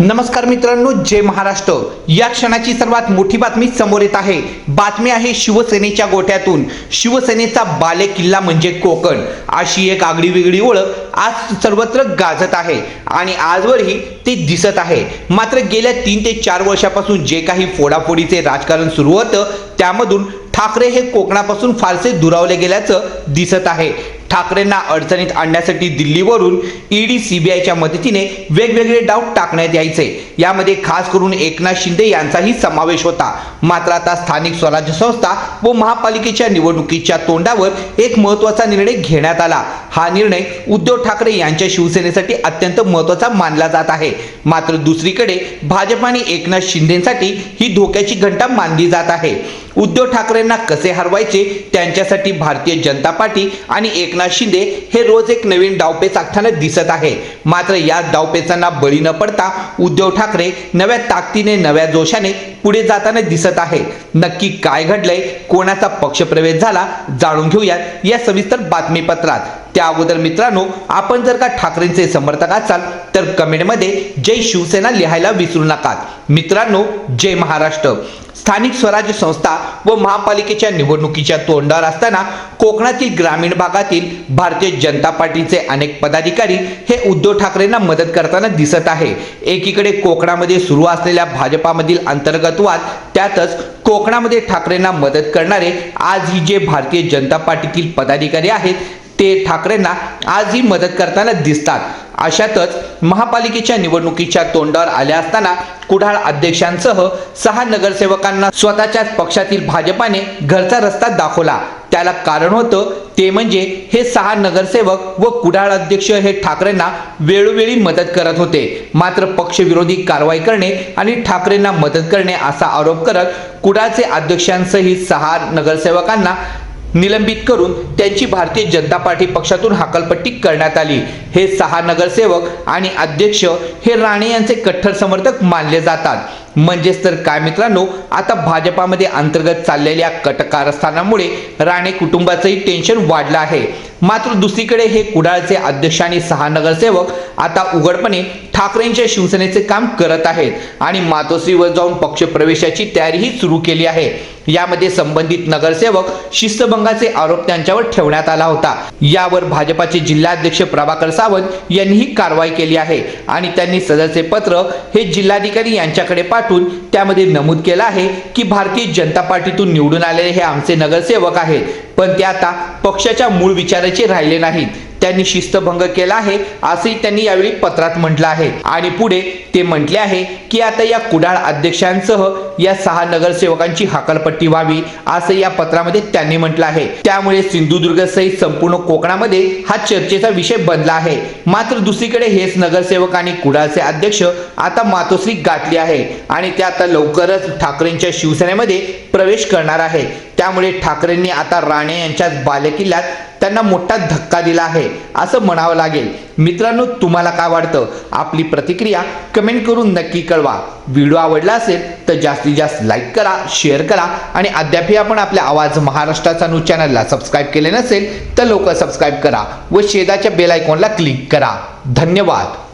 नमस्कार मित्रांनो जय महाराष्ट्र. या क्षणाची सर्वात मोठी बातमी समोर येत आहे. बातमी आहे शिवसेनेच्या गोठ्यातून. शिवसेनेचा बाले किल्ला म्हणजे कोकण. अशी एक आगळी वेगळी ओळख आज सर्वत्र गाजत आहे आणि आजवरही ते दिसत आहे. मात्र गेल्या तीन ते चार वर्षापासून जे काही फोडाफोडीचे राजकारण सुरू होतं त्यामधून ठाकरे हे कोकणापासून फारसे दुरावले गेल्याचं दिसत आहे. ठाकरेंना अडचणीत आणण्यासाठी दिल्लीवरून ईडी सीबीआयच्या मदतीने वेगवेगळे डाव टाकण्यात यायचे. यामध्ये खास करून एकनाथ शिंदे यांचाही समावेश होता. मात्र आता स्थानिक स्वराज्य संस्था व महापालिकेच्या निवडणुकीच्या तोंडावर एक महत्त्वाचा निर्णय घेण्यात आला. हा निर्णय उद्धव ठाकरे यांच्या शिवसेनेसाठी अत्यंत महत्त्वाचा मानला जात आहे. मात्र दुसरीकडे भाजप आणि एकनाथ शिंदेसाठी ही धोक्याची घंटा मानली जात आहे. उद्धव ठाकरेंना कसे हरवायचे? त्यांच्यासाठी भारतीय जनता पार्टी आणि एकनाथ शिंदे हे रोज एक नवीन डावपेच आखताना दिसत आहे. मात्र या डावपेचांना बळी न पडता उद्धव ठाकरे नव्या ताकदीने नव्या जोशाने पुढे जाताना दिसत आहे. नक्की काय घडलंय? कोणाचा पक्षप्रवेश झाला? जाणून घेऊयात या सविस्तर बातमीपत्रात. त्या अगोदर मित्रांनो आपण जर का ठाकरेंचे समर्थक असाल तर कमेंटमध्ये जय शिवसेना लिहायला विसरू नका मित्रांनो जय महाराष्ट्र. स्थानिक स्वराज्य संस्था व महापालिकेच्या निवडणुकीच्या तोंडावर असताना कोकणातील ग्रामीण भागातील भारतीय जनता पार्टीचे अनेक पदाधिकारी हे उद्धव ठाकरेंना मदत करताना दिसत आहे. एकीकडे कोकणामध्ये सुरू असलेल्या भाजपामधील अंतर्गत वाद त्यातच कोकणामध्ये ठाकरेंना मदत करणारे आज ही जे भारतीय जनता पार्टीतील पदाधिकारी आहेत ते ठाकरेंना आजही मदत करताना दिसतात. अशातच महापालिकेच्या निवडणुकीच्या तोंडावर आल्या असताना कुडाळ अध्यक्षांसह सहा नगरसेवकांना स्वतःच्याच पक्षातील भाजपाने घरचा रस्ता दाखवला. त्याला कारण होतं ते म्हणजे हे सहा नगरसेवक व कुडाळ अध्यक्ष हे ठाकरेंना वेळोवेळी मदत करत होते. मात्र पक्षविरोधी कारवाई करणे आणि ठाकरेंना मदत करणे असा आरोप करत कुडाळचे अध्यक्षांसहित सहा नगरसेवकांना निलंबित करून त्यांची भारतीय जनता पार्टी पक्षातून हकालपट्टी करण्यात आली. हे सहा नगरसेवक आणि अध्यक्ष हे राणे यांचे कट्टर समर्थक मानले जातात. म्हणजेच तर काय मित्रांनो आता भाजपामध्ये अंतर्गत चाललेल्या कटकारस्थानामुळे राणे कुटुंबाचंही टेन्शन वाढलं आहे. मात्र दुसरीकडे हे कुडाळचे अध्यक्ष आणि सहा नगरसेवक आता उघडपणे ठाकरेंच्या शिवसेनेचे काम करत आहेत आणि मातोश्रीवर जाऊन पक्षप्रवेशाची तयारीही सुरू केली आहे. यामध्ये संबंधित नगरसेवक शिस्तभंगाचे आरोप त्यांच्यावर ठेवण्यात आला होता. यावर भाजपाचे जिल्हाध्यक्ष प्रभाकर सावंत यांनीही कारवाई केली आहे आणि त्यांनी सदरचे पत्र हे जिल्हाधिकारी यांच्याकडे पाठवून त्यामध्ये नमूद केलं आहे की भारतीय जनता पार्टीतून निवडून आलेले हे आमचे नगरसेवक आहेत. पण ते आता पक्षाच्या मूळ विचाराचे राहिले नाहीत. त्यांनी शिस्तभंग केला आहे असंही त्यांनी यावेळी पत्रात म्हटलं आहे. आणि पुढे ते म्हटले आहे की आता या कुडाळ अध्यक्षांसह या सहा नगरसेवकांची हकालपट्टी व्हावी असं या पत्रामध्ये त्यांनी म्हटलं आहे. त्यामुळे सिंधुदुर्ग सहित संपूर्ण कोकणामध्ये हा चर्चेचा विषय बनला आहे. मात्र दुसरीकडे हेच नगरसेवक आणि कुडाळचे अध्यक्ष आता मातोश्री गाठली आहे आणि ते आता लवकरच ठाकरेंच्या शिवसेनेमध्ये प्रवेश करणार आहे. त्यामुळे ठाकरेंनी आता राणे यांच्या बालेकिल्ल्यात त्यांना मोठा धक्का दिला आहे असं म्हणावं लागेल. मित्रांनो तुम्हाला काय वाटतं? आपली प्रतिक्रिया कमेंट करून नक्की कळवा. व्हिडिओ आवडला असेल तर जास्तीत जास्त लाईक करा शेअर करा आणि अद्यापही आपण आपल्या आवाज महाराष्ट्राचा न्यूज चॅनलला सबस्क्राईब केले नसेल तर लवकर सबस्क्राईब करा व शेजाच्या बेल आयकॉनला क्लिक करा. धन्यवाद.